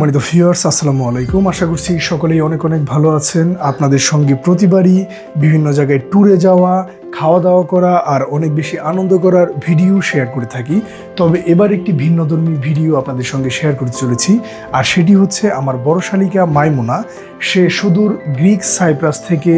সম্মানিত ভিউয়ার্স আসসালামু আলাইকুম। আশা করছি সকলেই অনেক অনেক ভালো আছেন। আপনাদের সঙ্গে প্রতিবারই বিভিন্ন জায়গায় ট্যুরে যাওয়া খাওয়া দাওয়া করা আর অনেক বেশি আনন্দ করার ভিডিও শেয়ার করে থাকি। তবে এবার একটি ভিন্নধর্মী ভিডিও আপনাদের সঙ্গে শেয়ার করতে চলেছি। আর সেটি হচ্ছে আমার বড় শালিকা মাইমুনা। সে সুদূর গ্রিক সাইপ্রাস থেকে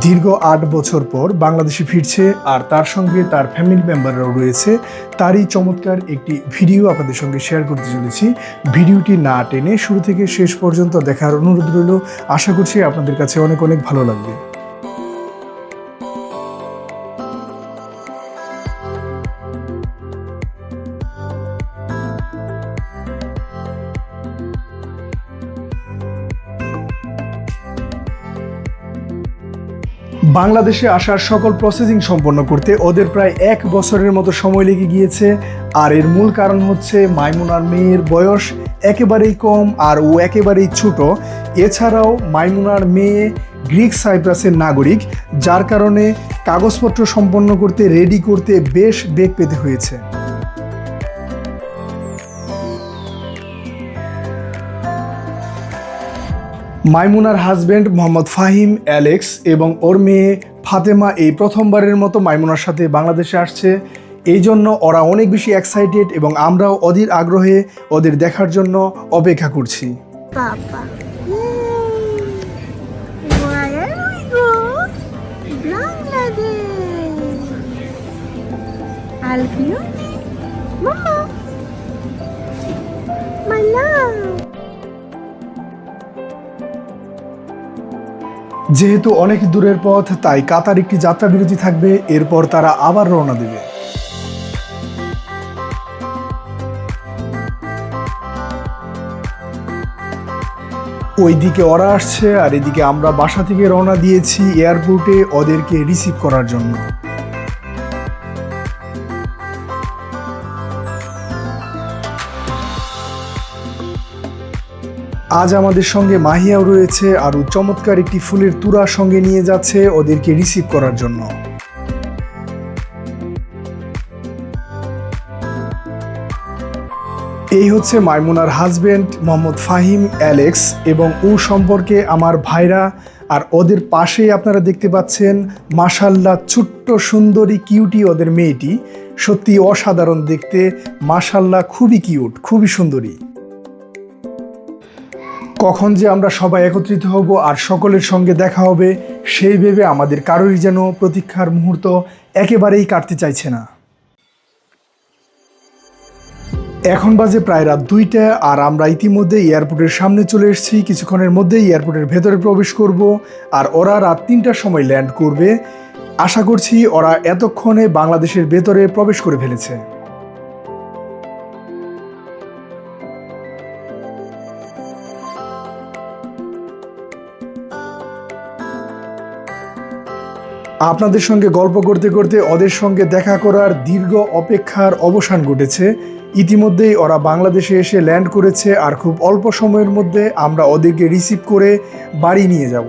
দীর্ঘ আট বছর পর বাংলাদেশে ফিরছে আর তার সঙ্গে তার ফ্যামিলি মেম্বাররাও রয়েছে। তারই চমৎকার একটি ভিডিও আপনাদের সঙ্গে শেয়ার করতে চলেছি। ভিডিওটি না টেনে শুরু থেকে শেষ পর্যন্ত দেখার অনুরোধ রইল। আশা করছি আপনাদের কাছে অনেক অনেক ভালো লাগবে। বাংলাদেশে আসার সকল প্রসেসিং সম্পন্ন করতে ওদের প্রায় এক বছরের মতো সময় লেগে গিয়েছে। আর এর মূল কারণ হচ্ছে মাইমুনার মেয়ের বয়স একেবারেই কম আর ও একেবারেই ছোট। এছাড়াও মাইমুনার মেয়ে গ্রিক সাইপ্রাসের নাগরিক, যার কারণে কাগজপত্র সম্পন্ন করতে রেডি করতে বেশ বেগ পেতে হয়েছে। মাইমুনার হাজব্যান্ড মোহাম্মদ ফাহিম, অ্যালেক্স এবং ওর মেয়ে ফাতেমা এই প্রথমবারের মতো মাইমুনার সাথে বাংলাদেশে আসছে। এই জন্য ওরা অনেক বেশি এক্সাইটেড এবং আমরাও অধীর আগ্রহে ওদের দেখার জন্য অপেক্ষা করছি. My love. যেহেতু অনেক দূরের পথ, তাই কাতার একটি যাত্রা বিরতি থাকবে, এরপর তারা আবার রওনা দেবে। ওইদিকে ওরা আসছে, আর এদিকে আমরা বাসা থেকে রওনা দিয়েছি এয়ারপোর্টে ওদেরকে রিসিভ করার জন্য। আজ আমাদের সঙ্গে মাহিয়াও রয়েছে আর ও চমৎকার একটি ফুলের তুরা সঙ্গে নিয়ে যাচ্ছে ওদেরকে রিসিভ করার জন্য। এই হচ্ছে মাইমুনার হাজবেন্ড মোহাম্মদ ফাহিম, অ্যালেক্স এবং ও সম্পর্কে আমার ভাইরা। আর ওদের পাশেই আপনারা দেখতে পাচ্ছেন, মাশাল্লাহ ছোট্ট, সুন্দরী কিউটি ওদের মেয়েটি। সত্যি অসাধারণ দেখতে। মাশাল্লাহ খুবই কিউট খুবই সুন্দরী। কখন যে আমরা সবাই একত্রিত হব আর সকলের সঙ্গে দেখা হবে, সেই ভেবে আমাদের কারোরই যেন প্রতীক্ষার মুহূর্ত একেবারেই কাটতে চাইছে না। এখন বাজে প্রায় রাত দুইটা আর আমরা ইতিমধ্যে এয়ারপোর্টের সামনে চলে এসেছি। কিছুক্ষণের মধ্যেই এয়ারপোর্টের ভেতরে প্রবেশ করব আর ওরা রাত তিনটার সময় ল্যান্ড করবে। আশা করছি ওরা এতক্ষণে বাংলাদেশের ভেতরে প্রবেশ করে ফেলেছে। আপনাদের সঙ্গে গল্প করতে করতে ওদের সঙ্গে দেখা করার দীর্ঘ অপেক্ষার অবসান ঘটেছে। ইতিমধ্যেই ওরা বাংলাদেশে এসে ল্যান্ড করেছে আর খুব অল্প সময়ের মধ্যে আমরা ওদেরকে রিসিভ করে বাড়ি নিয়ে যাব।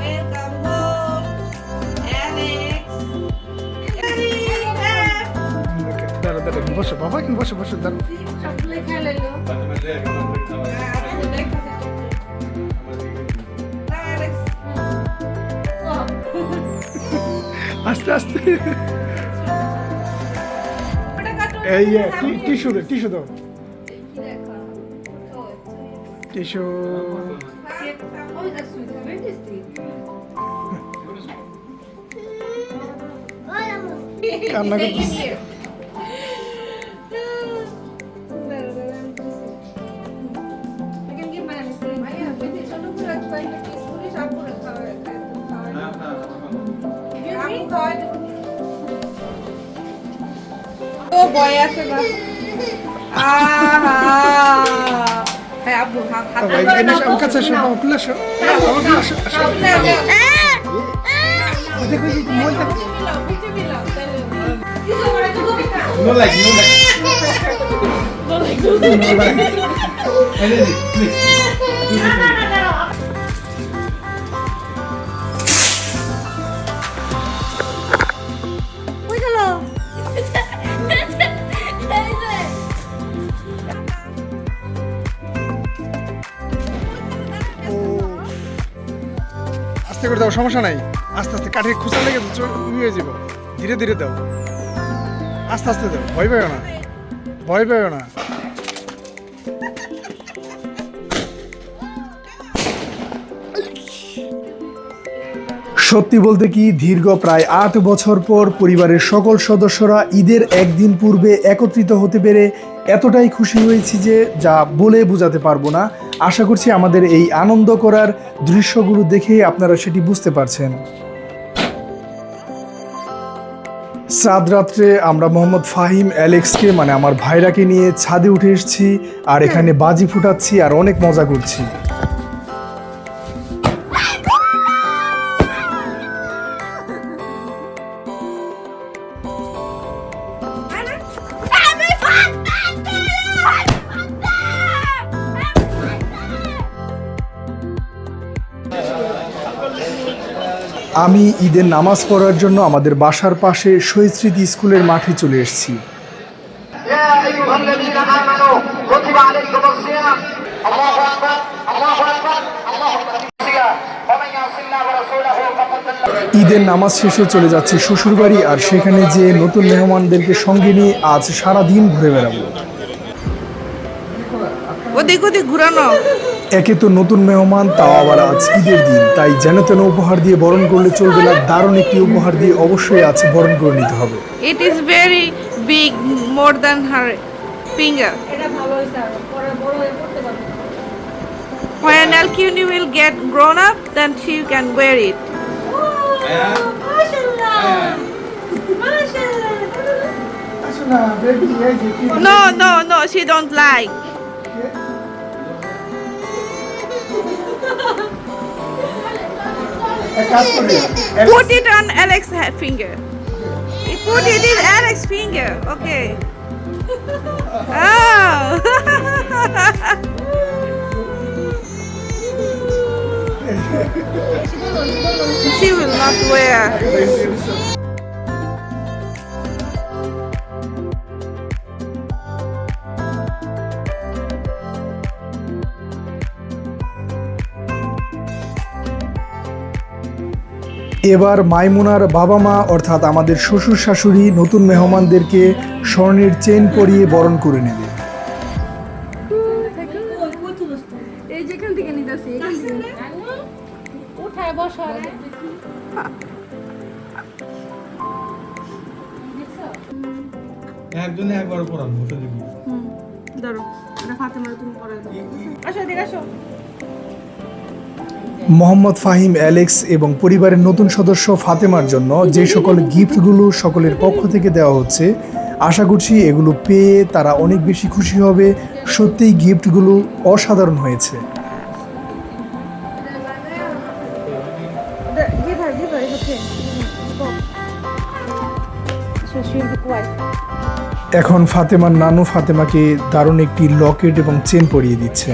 Welcome home, Alex. বসো বাবা কিন্তু বসো বসো দাঁড়াও সবগুলো খেয়ে লাইলো Alex. আস্তে আস্তে ওটা কাটো। এই টিস্যু দে টিস্যু দাও টিস্যু কান্না করতেছি ও বয় আসে না হ্যাঁ। দেখো এই যে মোবাইল দেখো No like, no like. No like. আস্তে করে দাও সমস্যা নাই আস্তে আস্তে কাঠে খুচা লেগে হয়ে যাব ধীরে ধীরে দাও আস্তে আস্তে দাও ভয় পাইও না। ভয় পাইও না। সত্যি বলতে কি, দীর্ঘ প্রায় আট বছর পর পরিবারের সকল সদস্যরা ঈদের একদিন পূর্বে একত্রিত হতে পেরে এতটাই খুশি হয়েছি যে যা বলে বোঝাতে পারব না। আশা করছি আমাদের এই আনন্দ করার দৃশ্যগুলো দেখেই আপনারা সেটি বুঝতে পারছেন। সাত রাত্রে আমরা মোহাম্মদ ফাহিম অ্যালেক্সকে মানে আমার ভাইরাকে নিয়ে ছাদে উঠে এসেছি আর এখানে বাজি ফুটাচ্ছি আর অনেক মজা করছি। আমি ঈদের নামাজ পড়ার জন্য আমাদের বাসার পাশে শহীদ স্মৃতি স্কুলের মাঠে চলে এসেছি। ঈদের নামাজ শেষে চলে যাচ্ছে শ্বশুরবাড়ি আর সেখানে যে নতুন মেহমানদেরকে সঙ্গে নিয়ে আজ সারাদিন ঘুরে বেড়াবো। ওদিক ওদিক ঘুরানো। একে তো নতুন মেহমান তাও আবার আজ ঈদের দিন তাই যেন তেন উপহার দিয়ে বরণ করলে চলবে না দারুণ একটি উপহার দিয়ে অবশ্যই আজ বরণ করে নিতে হবে it is very big more than her finger এটা ভালো হয়েছে আরও। পরে বড় পড়তে পারবে When Alcuni will get grown up, then she can wear it. No, no, no, she don't like. put it on Alex's finger. Put it in Alex's finger. Okay. Oh. she will not wear. এবার মাইমুনার বাবা মা, অর্থাৎ আমাদের শ্বশুর শাশুড়ি, নতুন মেহমানদেরকে স্বর্ণের chain পরিয়ে বরণ করে নেবে। মোহাম্মদ ফাহিম, অ্যালেক্স এবং পরিবারের নতুন সদস্য ফাতেমার জন্য যে সকল গিফটগুলো সকলের পক্ষ থেকে দেওয়া হচ্ছে, আশা করছি এগুলো পেয়ে তারা অনেক বেশি খুশি হবে সত্যিই গিফটগুলো অসাধারণ হয়েছে. এখন ফাতেমার নানু ফাতেমাকে দারুণ একটি লকেট এবং চেন পরিয়ে দিচ্ছে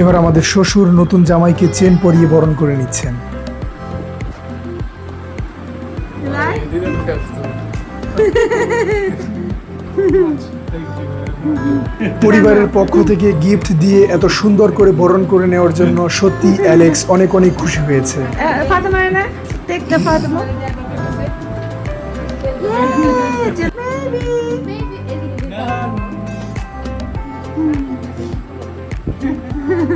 এবার আমাদের শ্বশুর নতুন জামাইকে চেন পরিয়ে বরণ করে নিচ্ছেন. পরিবারের পক্ষ থেকে গিফট দিয়ে এত সুন্দর করে বরণ করে নেওয়ার জন্য সত্যি অ্যালেক্স অনেক অনেক খুশি হয়েছে। Uh,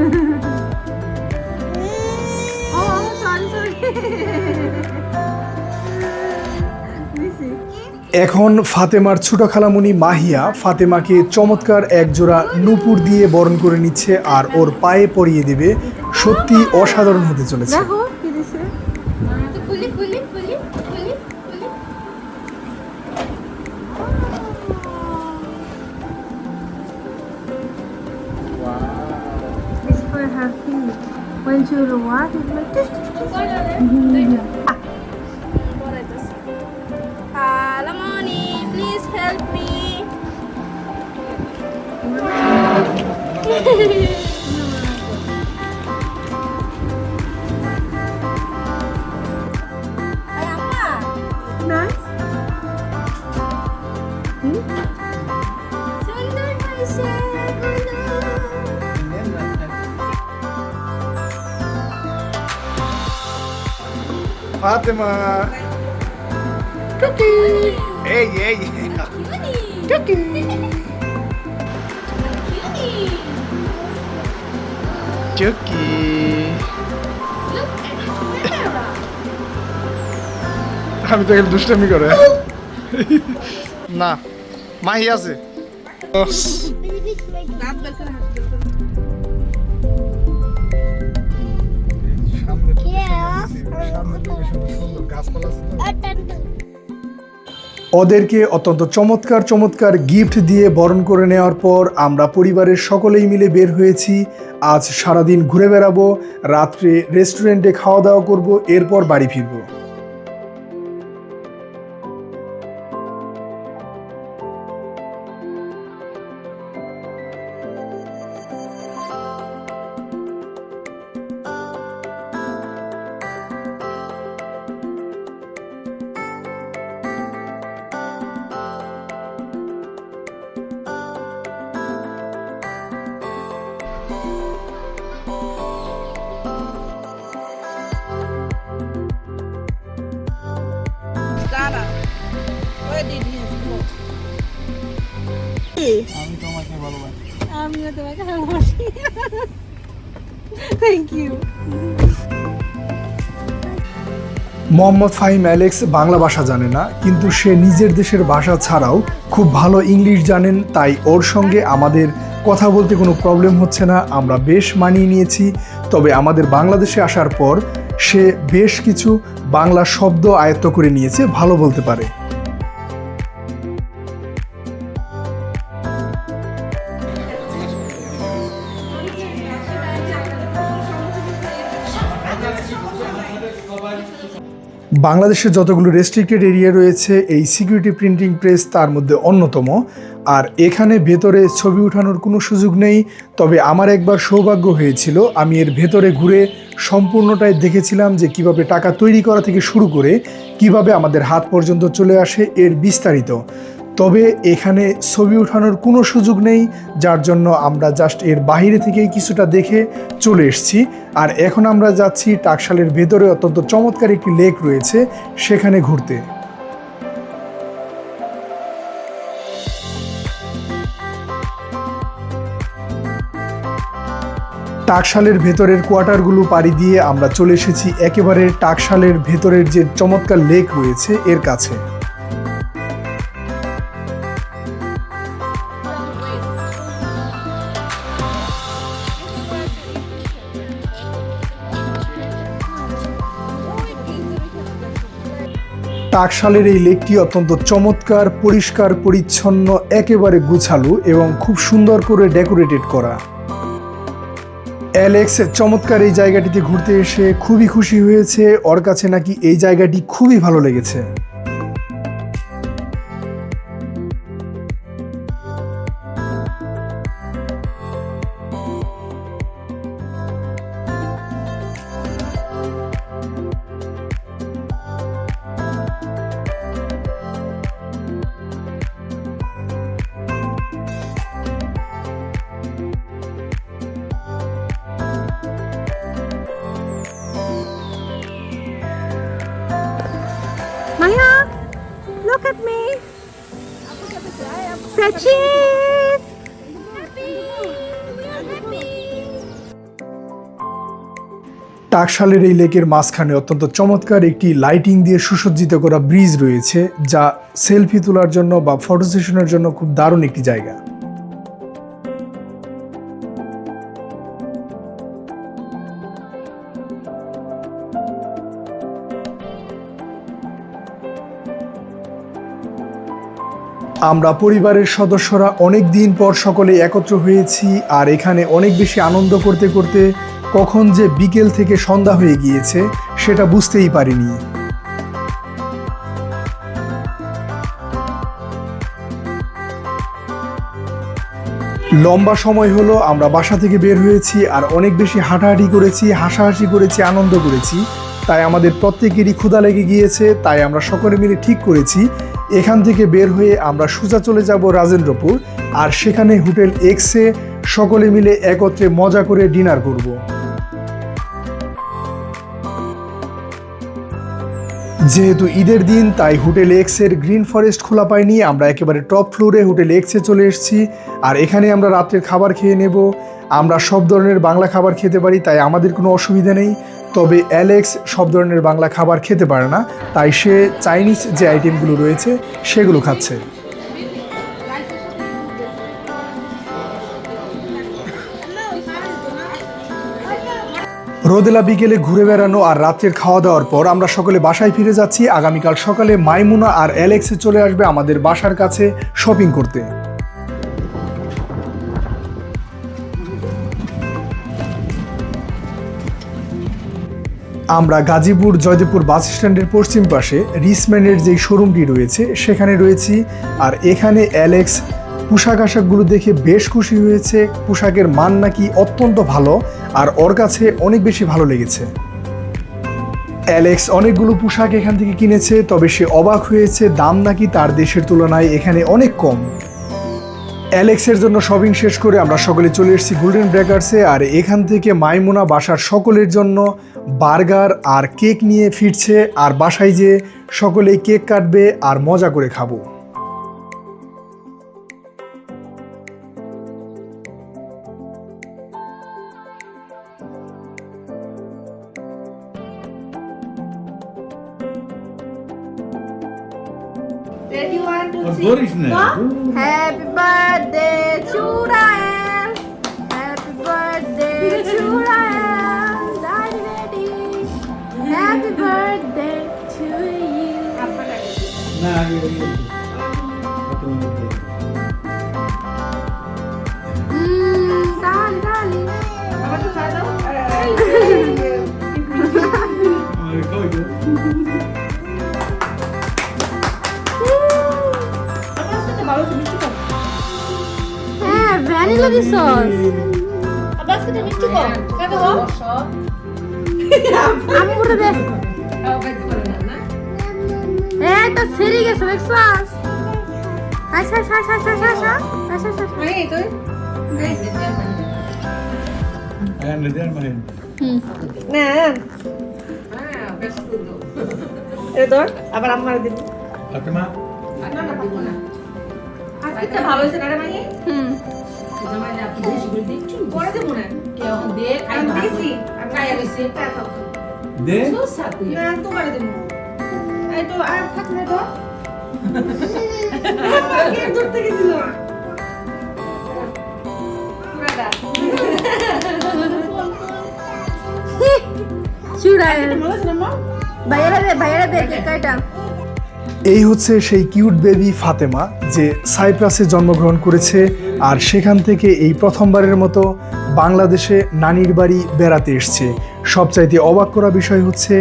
Missy. এখন ফাতেমার ছোট খালামুনি মাহিয়া ফাতেমাকে চমৎকার একজোড়া নুপুর দিয়ে বরণ করে নিচ্ছে আর ওর পায়ে পরিয়ে দেবে সত্যি অসাধারণ হতে চলেছে When she will walk, it's like this. Alamoni, please help me. Ay, amma. Nice. সুন্দর হয়েছে গুলো। ফাতেমা টুকি এই এই টুকি টুকি আমি তো দুষ্টামি করে। না মাহি আছে। ওদেরকে অত্যন্ত চমৎকার চমৎকার গিফট দিয়ে বরণ করে নেওয়ার পর আমরা পরিবারের সকলেই মিলে বের হয়েছি। আজ সারাদিন ঘুরে বেড়াবো, রাত্রে রেস্টুরেন্টে খাওয়া দাওয়া করব, এরপর বাড়ি ফিরবো। Thank you Mohammad Fahim Alex Bangla ভাষা জানে না, কিন্তু সে নিজের দেশের ভাষা ছাড়াও খুব ভালো ইংলিশ জানেন, তাই ওর সঙ্গে আমাদের কথা বলতে কোনো প্রবলেম হচ্ছে না। আমরা বেশ মানিয়ে নিয়েছি, তবে আমাদের বাংলাদেশে আসার পর সে বেশ কিছু বাংলা শব্দ আয়ত্ত করে নিয়েছে, ভালো বলতে পারে। বাংলাদেশে যতগুলো রেস্ট্রিক্টেড এরিয়া রয়েছে, এই সিকিউরিটি প্রিন্টিং প্রেস তার মধ্যে অন্যতম। আর এখানে ভেতরে ছবি উঠানোর কোনো সুযোগ নেই। তবে আমার একবার সৌভাগ্য হয়েছিল, আমি এর ভেতরে ঘুরে সম্পূর্ণটাই দেখেছিলাম যে কীভাবে টাকা তৈরি করা থেকে শুরু করে কীভাবে আমাদের হাত পর্যন্ত চলে আসে এর বিস্তারিত। তবে এখানে ছবি ওঠানোর কোনো সুযোগ নেই, যার জন্য আমরা জাস্ট এর বাইরে থেকেই কিছুটা দেখে চলে এসেছি। আর এখন আমরা যাচ্ছি টাকশালের ভেতরে, অত্যন্ত চমৎকার একটি লেক রয়েছে, সেখানে ঘুরতে। টাকশালের ভেতরের কোয়ার্টারগুলো পাড়ি দিয়ে আমরা চলে এসেছি একেবারে টাকশালের ভেতরের যে চমৎকার লেক রয়েছে, এর কাছে। টাকশালের এই লেকটি অত্যন্ত চমৎকার, পরিষ্কার, পরিচ্ছন্ন, একেবারে গুছালো এবং খুব সুন্দর করে ডেকোরেটেড করা। অ্যালেক্স চমৎকার এই জায়গাটিতে ঘুরতে এসে খুবই খুশি হয়েছে। ওর কাছে নাকি এই জায়গাটি খুবই ভালো লেগেছে। look at me. Say cheese. টাকশালের এই লেকের মাঝখানে অত্যন্ত চমৎকার একটি লাইটিং দিয়ে সুসজ্জিত করা ব্রিজ রয়েছে, যা সেলফি তোলার জন্য বা ফটো সেশনের জন্য খুব দারুণ একটি জায়গা আমরা পরিবারের সদস্যরা অনেক দিন পর সকলে একত্র হয়েছি আর এখানে অনেক বেশি আনন্দ করতে করতে কখন যে বিকেল থেকে সন্ধ্যা হয়ে গিয়েছে, সেটা বুঝতেই পারিনি। লম্বা সময় হলো আমরা বাসা থেকে বের হয়েছি আর অনেক বেশি হাঁটাহাঁটি করেছি, হাসাহাসি করেছি, আনন্দ করেছি। তাই আমাদের প্রত্যেকেরই ক্ষুধা লেগে গিয়েছে, তাই আমরা সকলে মিলে ঠিক করেছি এখান থেকে বের হয়ে আমরা সোজা চলে যাব রাজেন্দ্রপুর, আর সেখানে হোটেল এক্সে সকলে মিলে একত্রে মজা করে ডিনার করব। যেহেতু ঈদের দিন, তাই হোটেল এক্সের গ্রিন ফরেস্ট খোলা পাইনি, আমরা একেবারে টপ ফ্লোরে হোটেল এক্সে চলে এসেছি, আর এখানে আমরা রাত্রের খাবার খেয়ে নেব। আমরা সব ধরনের বাংলা খাবার খেতে পারি, তাই আমাদের কোনো অসুবিধা নেই। তবে অ্যালেক্স সব ধরনের বাংলা খাবার খেতে পারে না, তাই সে চাইনিজ যে আইটেমগুলো রয়েছে সেগুলো খাচ্ছে। রোদেলা বিকেলে ঘুরে বেড়ানো আর রাত্রের খাওয়া দাওয়ার পর আমরা সকলে বাসায় ফিরে যাচ্ছি। আগামীকাল সকালে মাইমুনা আর অ্যালেক্সে চলে আসবে আমাদের বাসার কাছে শপিং করতে। আমরা গাজীপুর জয়দেবপুর বাস স্ট্যান্ডের পশ্চিম পাশে রিসম্যানের যেই শোরুমটি রয়েছে, সেখানে রয়েছি। আর এখানে অ্যালেক্স পোশাক আশাকগুলো দেখে বেশ খুশি হয়েছে। পোশাকের মান নাকি অত্যন্ত ভালো, আর ওর কাছে অনেক বেশি ভালো লেগেছে। অ্যালেক্স অনেকগুলো পোশাক এখান থেকে কিনেছে, তবে সে অবাক হয়েছে, দাম নাকি তার দেশের তুলনায় এখানে অনেক কম। অ্যালেক্সের জন্য শপিং শেষ করে আমরা সকলে চলে এসেছি গোল্ডেন ব্রেকার্সে আর এখান থেকে মাইমুনা বাসার সকলের জন্য বার্গার আর কেক নিয়ে ফিরছে আর বাসায় যে সকলেই কেক কাটবে আর মজা করে খাব। Ready, one, two, three. Happy হ্যাঁ ভ্যানিলা দি সস আবার সাথে মিষ্টি কম। খাওয়া আমি করে দে। ছেড়ে গেছে দেখছস হাস হাস হাস হাস হাস হাস হাস হাস এই তো। লেদার। না। এই ধর, আবার আম্মার দিন। ফাতেমা, আজকে ভালো হয়েছে না রে মাহি? হুম। পরে দেবো না। আমি দিয়েছি দে। না তোমার দেবো এই তো আর থাক না তো কে এই হচ্ছে সেই কিউট বেবি ফাতেমা যে সাইপ্রাসে জন্মগ্রহণ করেছে আর সেখান থেকে এই প্রথমবারের মতো বাংলাদেশে নানির বাড়ি বেড়াতে এসছে। সবচাইতে অবাক করা বিষয় হচ্ছে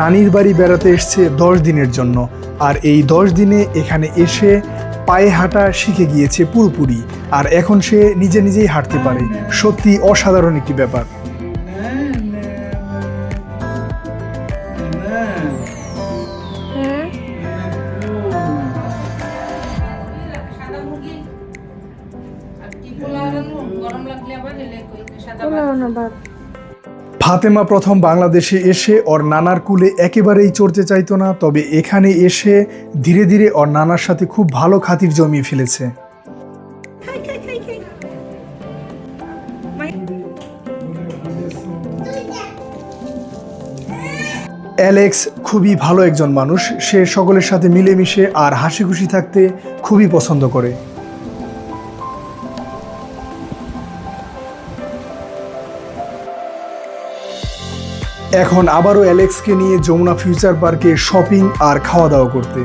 নানির বাড়ি বেড়াতে এসছে দশ দিনের জন্য। আর এই দশ দিনে এখানে এসে পায়ে হাঁটা শিখে গিয়েছে পুরোপুরি। আর এখন সে নিজে নিজেই হাঁটতে পারে। সত্যি অসাধারণ একটি ব্যাপার। না। ফাতেমা প্রথম বাংলাদেশে এসে ওর নানার কুলে একেবারেই চড়তে চাইতো না তবে এখানে এসে ধীরে ধীরে ওর নানার সাথে খুব ভালো খাতির জমিয়ে ফেলেছে। অ্যালেক্স খুবই ভালো একজন মানুষ সে সকলের সাথে মিলেমিশে আর হাসি খুশি থাকতে খুবই পছন্দ করে। এখন আবারও অ্যালেক্সকে নিয়ে যমুনা ফিউচার পার্কে শপিং আর খাওয়া দাওয়া করতে।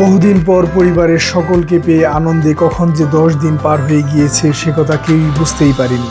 বহুদিন পর পরিবারের সকলকে পেয়ে আনন্দে কখন যে দশ দিন পার হয়ে গিয়েছে, সে কথা কেউই বুঝতেই পারেনি।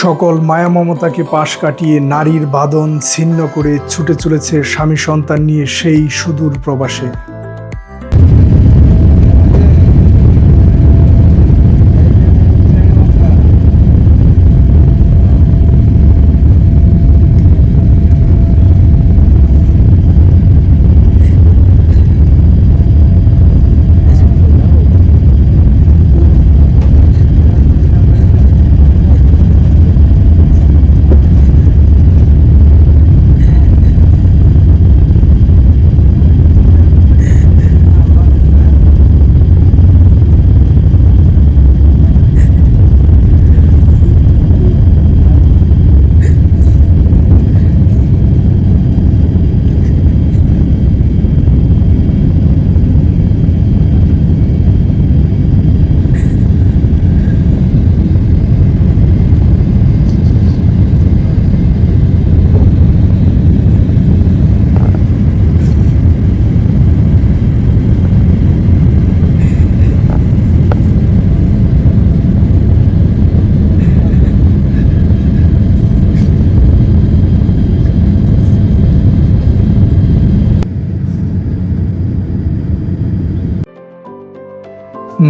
সকল মায়া মমতাকে পাশ কাটিয়ে নারীর বাদন ছিন্ন করে ছুটে চলেছে স্বামী সন্তান নিয়ে সেই সুদূর প্রবাসে।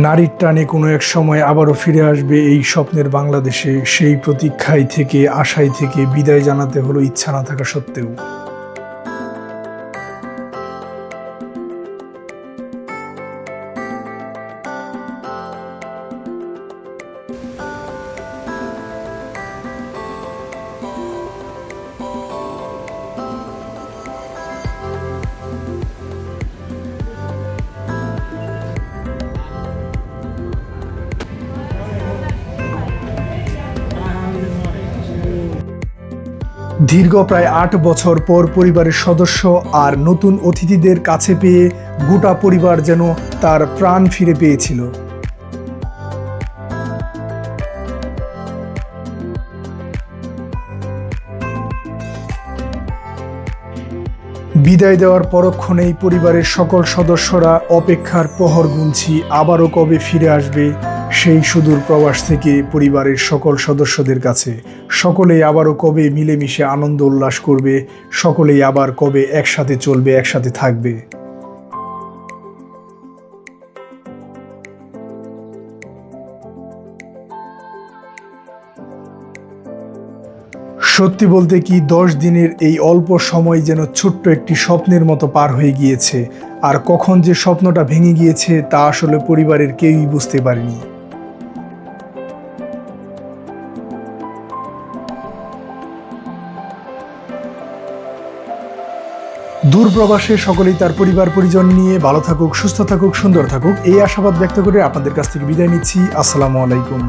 নারীর টানে কোনো এক সময় আবারও ফিরে আসবে এই স্বপ্নের বাংলাদেশে। সেই প্রতীক্ষায় থেকে, আশায় থেকে বিদায় জানাতে হলো ইচ্ছা না থাকা সত্ত্বেও। দীর্ঘ প্রায় আট বছর পর পরিবারের সদস্য আর নতুন অতিথিদের কাছে পেয়ে গোটা পরিবার যেন তার প্রাণ ফিরে পেয়েছিল। বিদায় দেওয়ার পরক্ষণেই পরিবারের সকল সদস্যরা অপেক্ষার প্রহর গুনছি, আবারও কবে ফিরে আসবে সেই সুদূর প্রবাস থেকে পরিবারের সকল সদস্যদের কাছে সকলেই আবারও কবে মিলেমিশে আনন্দ উল্লাস করবে, সকলেই আবার কবে একসাথে চলবে, একসাথে থাকবে। সত্যি বলতে কি, দশ দিনের এই অল্প সময় যেন ছোট্ট একটি স্বপ্নের মতো পার হয়ে গিয়েছে। আর কখন যে স্বপ্নটা ভেঙে গিয়েছে তা আসলে পরিবারের কেউই বুঝতে পারেনি। দূরপ্রবাসে সকলেই তার পরিবার, পরিজন নিয়ে ভালো থাকুক, সুস্থ থাকুক, সুন্দর থাকুক, এই আশাবাদ ব্যক্ত করে আপনাদের কাছ থেকে বিদায় নিচ্ছি। আসসালামু আলাইকুম।